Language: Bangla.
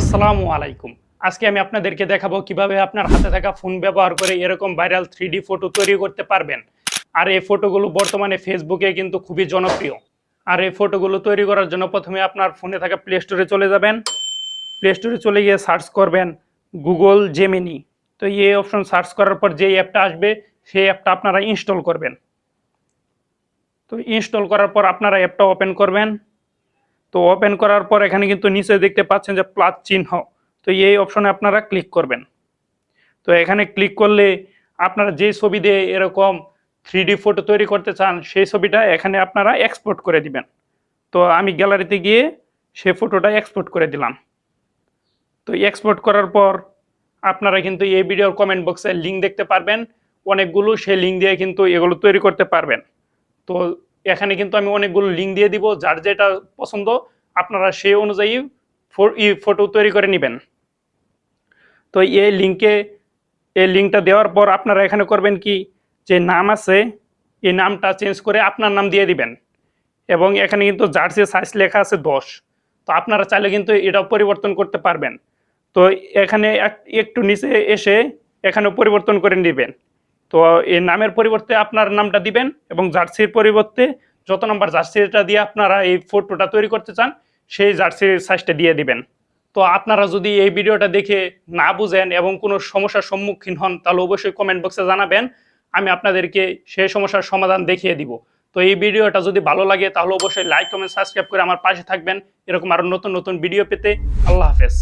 আসসালামু আলাইকুম। আজকে আমি আপনাদেরকে দেখাবো কীভাবে আপনার হাতে থাকা ফোন ব্যবহার করে এরকম ভাইরাল থ্রি ফটো তৈরি করতে পারবেন। আর এই ফটোগুলো বর্তমানে ফেসবুকে কিন্তু খুবই জনপ্রিয়। আর এই ফটোগুলো তৈরি করার জন্য প্রথমে আপনার ফোনে থাকা প্লে স্টোরে চলে যাবেন। প্লে স্টোরে চলে গিয়ে সার্চ করবেন গুগল জেমিনি। তো এই অপশন সার্চ করার পর যে অ্যাপটা আসবে, সেই অ্যাপটা আপনারা ইনস্টল করবেন। তো ইনস্টল করার পর আপনারা অ্যাপটা ওপেন করবেন। তো ওপেন করার পর এখানে কিন্তু নিচে দেখতে পাচ্ছেন যে প্লাস চিহ্ন। তো এই অপশনে আপনারা ক্লিক করবেন। তো এখানে ক্লিক করলে আপনারা যে ছবি দিয়ে এরকম থ্রি ফটো তৈরি করতে চান, সেই ছবিটা এখানে আপনারা এক্সপোর্ট করে দিবেন। তো আমি গ্যালারিতে গিয়ে সে ফটোটা এক্সপোর্ট করে দিলাম। তো এক্সপোর্ট করার পর আপনারা কিন্তু এই ভিডিওর কমেন্ট বক্সে লিঙ্ক দেখতে পারবেন। অনেকগুলো সেই লিঙ্ক দিয়ে কিন্তু এগুলো তৈরি করতে পারবেন। তো এখানে কিন্তু আমি অনেকগুলো লিঙ্ক দিয়ে দিব, যার যেটা পছন্দ, আপনারা সেই অনুযায়ী ই ফটো তৈরি করে নেবেন। তো এই লিঙ্কে এই লিঙ্কটা দেওয়ার পর আপনারা এখানে করবেন কি, যে নাম আছে, এই নামটা চেঞ্জ করে আপনার নাম দিয়ে দিবেন। এবং এখানে কিন্তু জার্সি সাইজ লেখা আছে দশ। তো আপনারা চাইলে কিন্তু এটাও পরিবর্তন করতে পারবেন। তো এখানে এক- একটু নিচে এসে এখানে পরিবর্তন করে নেবেন। তো এই নামের পরিবর্তে আপনার নামটা দিবেন এবং জার্সির পরিবর্তে যত নম্বর জার্সিটা দিয়ে আপনারা এই ফটোটা তৈরি করতে চান, সেই জার্সির সাইজটা দিয়ে দিবেন। তো আপনারা যদি এই ভিডিওটা দেখে না বুঝেন এবং কোনো সমস্যার সম্মুখীন হন, তাহলে অবশ্যই কমেন্ট বক্সে জানাবেন। আমি আপনাদেরকে সেই সমস্যার সমাধান দেখিয়ে দিব। তো এই ভিডিওটা যদি ভালো লাগে, তাহলে অবশ্যই লাইক কমেন্ট সাবস্ক্রাইব করে আমার পাশে থাকবেন। এরকম আরও নতুন নতুন ভিডিও পেতে আল্লাহ হাফেজ।